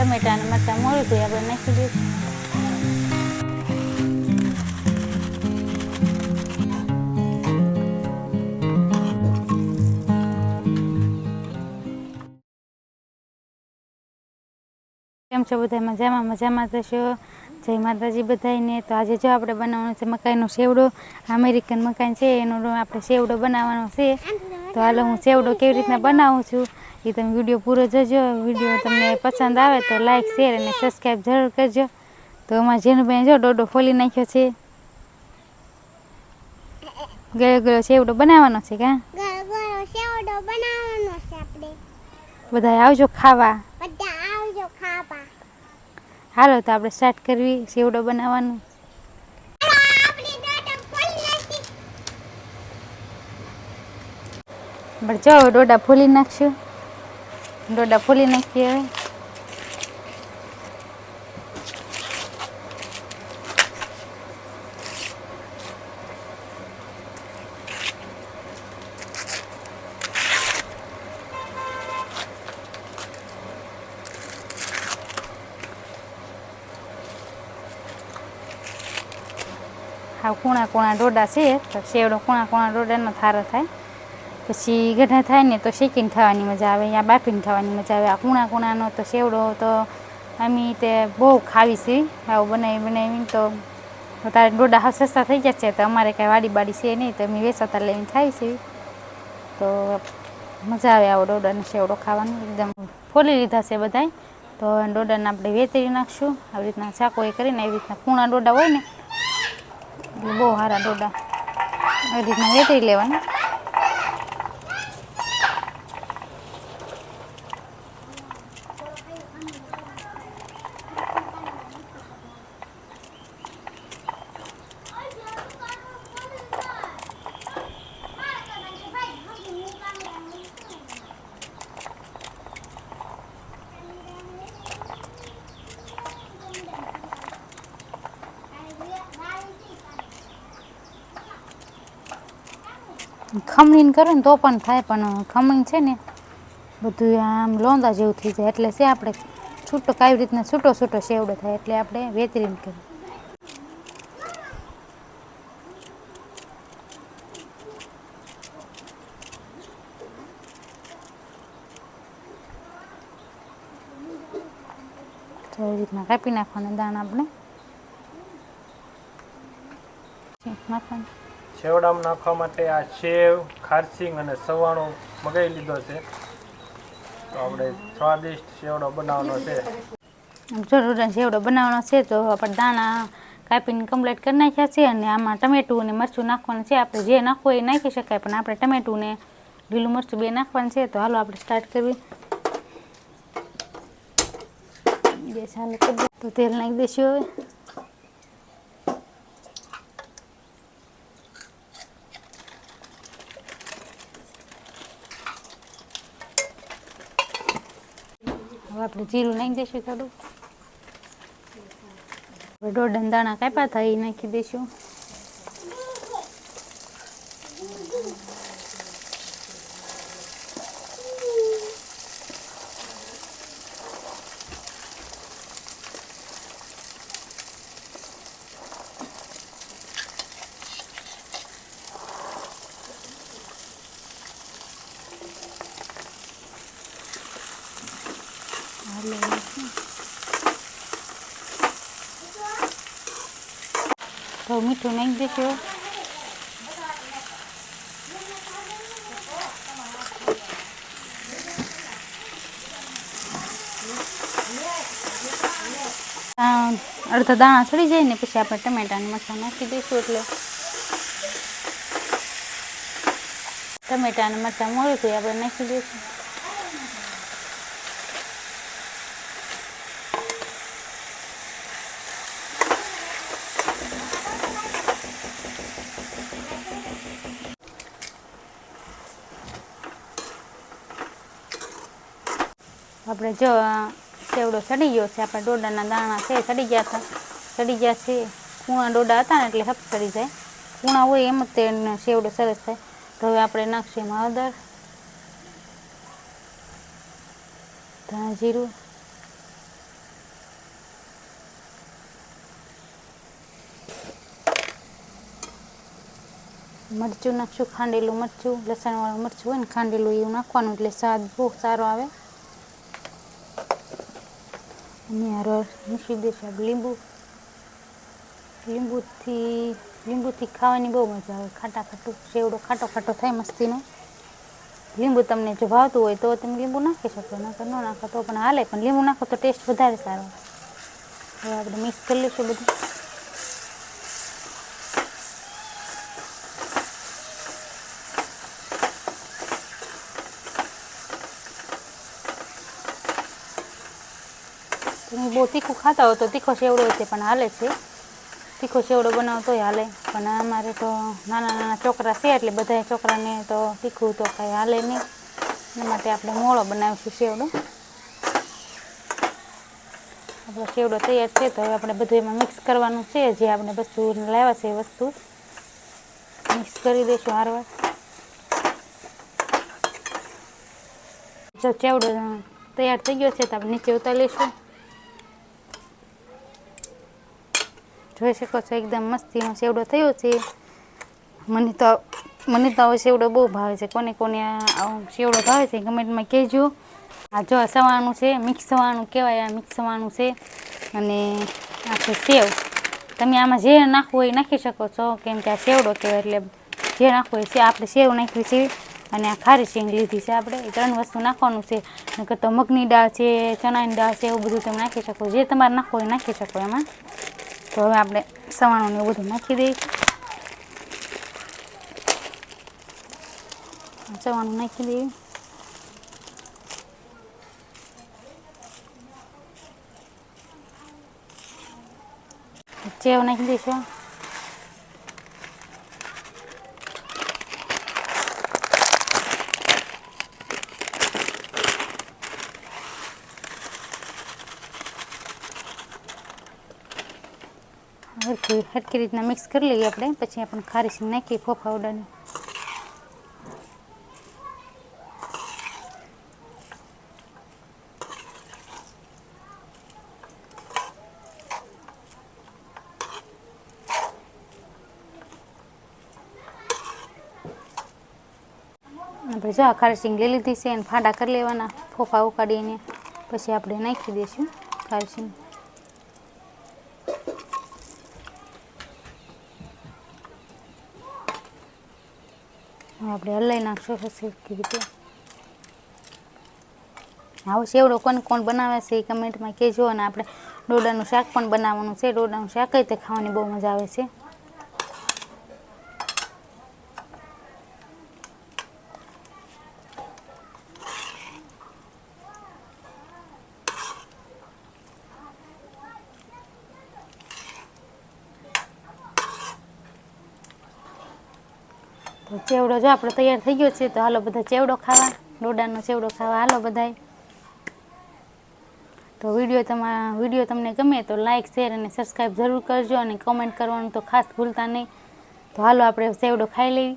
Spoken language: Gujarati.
ટમેટા અને મરચાં મોળું હતું આપણે નાખી દઈશું. કેમ છો બધા? મજામાં? મજામાં થશો જય માતાજી બધાને તો આજે જો આપણે બનાવવાનું છે મકાઈનો સેવડો. અમેરિકન મકાઈ છે, એનો આપણે સેવડો બનાવવાનો છે. તો હાલો હું સેવડો કેવી રીતના બનાવું છું? એ તમે વીડિયો પૂરો જોજો. વીડિયો તમને પસંદ આવે તો લાઈક શેર અને સબસ્ક્રાઈબ જરૂર કરજો. તો અમારા જેનુભાઈ જો ડોડો ફોલી નાખ્યો છે. ગયો ગયો સેવડો બનાવવાનો છે કા? બનાવવાનો છે આપણે. બધા આવજો ખાવા. બધા આવજો ખાવા. હાલો તો આપણે સ્ટાર્ટ કરવી સેવડો બનાવવાનું. પણ જો ડોડા ફૂલી નાખશું. ડોડા ફૂલી નાખીએ હવે. હા કૂણા કૂણા ડોડા છે, તો શેવડો કૂણા કૂણા ડોડાનો થારો થાય. પછી ગઢા થાય ને તો શેકીને ખાવાની મજા આવે યા બાફીને ખાવાની મજા આવે. આ કૂણા કૂણાનો તો સેવડો તો અમે તે બહુ ખાવી છે આવું બનાવી બનાવીને તો તારે ડોડા સસ્તા થઈ ગયા છે, તો અમારે કાંઈ વાડી બાડી છે નહીં, તો અમે વેચાતા લઈને ખાવી છે તો મજા આવે આવો ડોડાનો સેવડો ખાવાનો, એકદમ ફોલી લીધા છે બધાય. તો ડોડાને આપણે વેતરી નાખશું. આવી રીતના ચાકોએ કરીને એવી રીતના કૂણા ડોડા હોય ને, એટલે બહુ સારા ડોડા. આવી રીતના વેતરી લેવાના. ખમણીને કરો ને તો પણ થાય, પણ ખમણી છે ને, બધું આમ લોંદા જેવું થઈ જાય. એટલે છે આપણે છૂટો કઈ રીતના છૂટો છૂટો સેવડો થાય એટલે આપણે વેતરીને કરીએ. એવી રીતના કાપી નાખવાના દાણા આપણે. નાખવાનું સેવડામાં નાખવા માટે આ સેવ, ખારસિંગ અને સવાણો મગાવી લીધો છે. તો આપણે સ્વાદિષ્ટ સેવડો બનાવવાનો છે. જરૂર સેવડો બનાવવાનો છે, તો આપણે દાણા કાપીને કમ્પ્લીટ કરી નાખ્યા છે અને આમાં ટમેટું અને મરચું નાખવાનું છે. આપણે જે નાખવું એ નાખી શકાય, પણ આપણે ટમેટું ને લીલું મરચું બે નાખવાનું છે. તો હાલો આપણે સ્ટાર્ટ કરવી બે ચાલુ તો તેલ નાખી દઈશું હવે. આપણે જીરું નાખી દઈશું થોડું દોઢ દાણા કાપ્યા હતા એ નાખી દઈશું. તો મીઠું નાખી દેશો અડધા દાણા ચડી જાય ને પછી આપણે ટમેટાની મરચાં નાખી દઈશું એટલે. ટમેટા અને મરચાં મોડું આપણે નાખી દઈશું. આપણે જો સેવડો સડી ગયો છે, આપણે ડોડાના દાણા છે, સડી ગયા હતા. સડી ગયા છે. કૂણા ડોડા હતા ને એટલે હપ સડી જાય. કૂણા હોય એમ જ તે સેવડો સરસ થાય. તો હવે આપણે નાખશું એમાં અદર ધાણા જીરું, મરચું નાખશું, ખાંડેલું મરચું, લસણવાળું મરચું હોય ને ખાંડેલું એવું નાખવાનું એટલે સ્વાદ બહુ સારો આવે. અને રસ મૂકી આપણે લીંબુ લીંબુથી લીંબુથી ખાવાની બહુ મજા આવે ખાટા ખાટું શેવડો ખાટો ખાટો થાય મસ્તીનો લીંબુ તમને જો ભાવતું હોય તો તમે લીંબુ નાખી શકો નાખો ન નાખો તો પણ હાલે, પણ લીંબુ નાખો તો ટેસ્ટ વધારે સારો. હવે આપણે મિક્સ કરી લઈશું બધું. તમે બહુ તીખું ખાતા હોય તો તીખો સેવડો છે પણ હાલે છે. તીખો સેવડો બનાવો તોય હાલે. પણ અમારે તો નાના નાના છોકરા છે એટલે બધા છોકરાને તો તીખું તો કાંઈ હાલે નહીં. એના માટે આપણે મોળો બનાવીશું સેવડો આપણો સેવડો તૈયાર છે તો હવે આપણે બધું એમાં મિક્સ કરવાનું છે. જે આપણે વસ્તુ લાવ્યા છે એ વસ્તુ મિક્સ કરી દઈશું હારવાર જો ચેવડો તૈયાર થઈ ગયો છે તો આપણે નીચે ઉતારી લઈશું. જોઈ શકો છો, એકદમ મસ્તીનો સેવડો થયો છે. મને તો મને તો સેવડો બહુ ભાવે છે. કોને કોને આવો સેવડો ભાવે છે કમેન્ટમાં કહેજો. આ જો સવાનું છે મિક્સ સવાણું કહેવાય, આ મિક્સ સવાણું છે. અને આ છે સેવ. તમે આમાં જે નાખવું હોય નાખી શકો છો, કેમ કે આ સેવડો કહેવાય એટલે જે નાખવું હોય આપણે સેવ નાખવી છે અને આ ખારી શીંગ લીધી છે આપણે. એ ત્રણ વસ્તુ નાખવાનું છે. નકર તો મગની દાળ છે, ચણાની દાળ છે, એવું બધું તમે નાખી શકો. જે તમારે નાખવું હોય નાખી શકો એમાં. તો હવે આપણે સવાણું ને બધું નાખી દઈએ. સવાણું નાખી દઈએ. ચેવ નાખી દઈશું. હરખી હરખી રીતના મિક્સ કરી લઈએ આપણે. પછી આપણે નાખીએ ફોફા ઉડાની આપણે જો આ ખારસિંગ લઈ લીધી છે અને ફાડા કરી લેવાના, ફોફા ઉકાળીને. પછી આપણે નાખી દઈશું ખારી આપણે હલાઈ નાખશું સરખી રીતે. આવો સેવડો કોણ કોણ બનાવે છે એ કમેન્ટમાં કહેજો અને આપણે ડોડાનું શાક પણ બનાવવાનું છે. ડોડાનું શાક રીતે ખાવાની બહુ મજા આવે છે. ચેવડો જો આપણો તૈયાર થઈ ગયો છે, તો હાલો બધા ચેવડો ખાવા, ડોડાનો ચેવડો ખાવા, હાલો બધાય. તો વીડિયો તમારા વીડિયો તમને ગમે તો લાઇક શેર અને સબસ્ક્રાઈબ જરૂર કરજો અને કમેન્ટ કરવાનું તો ખાસ ભૂલતા નહીં. તો હાલો આપણે ચેવડો ખાઈ લઈએ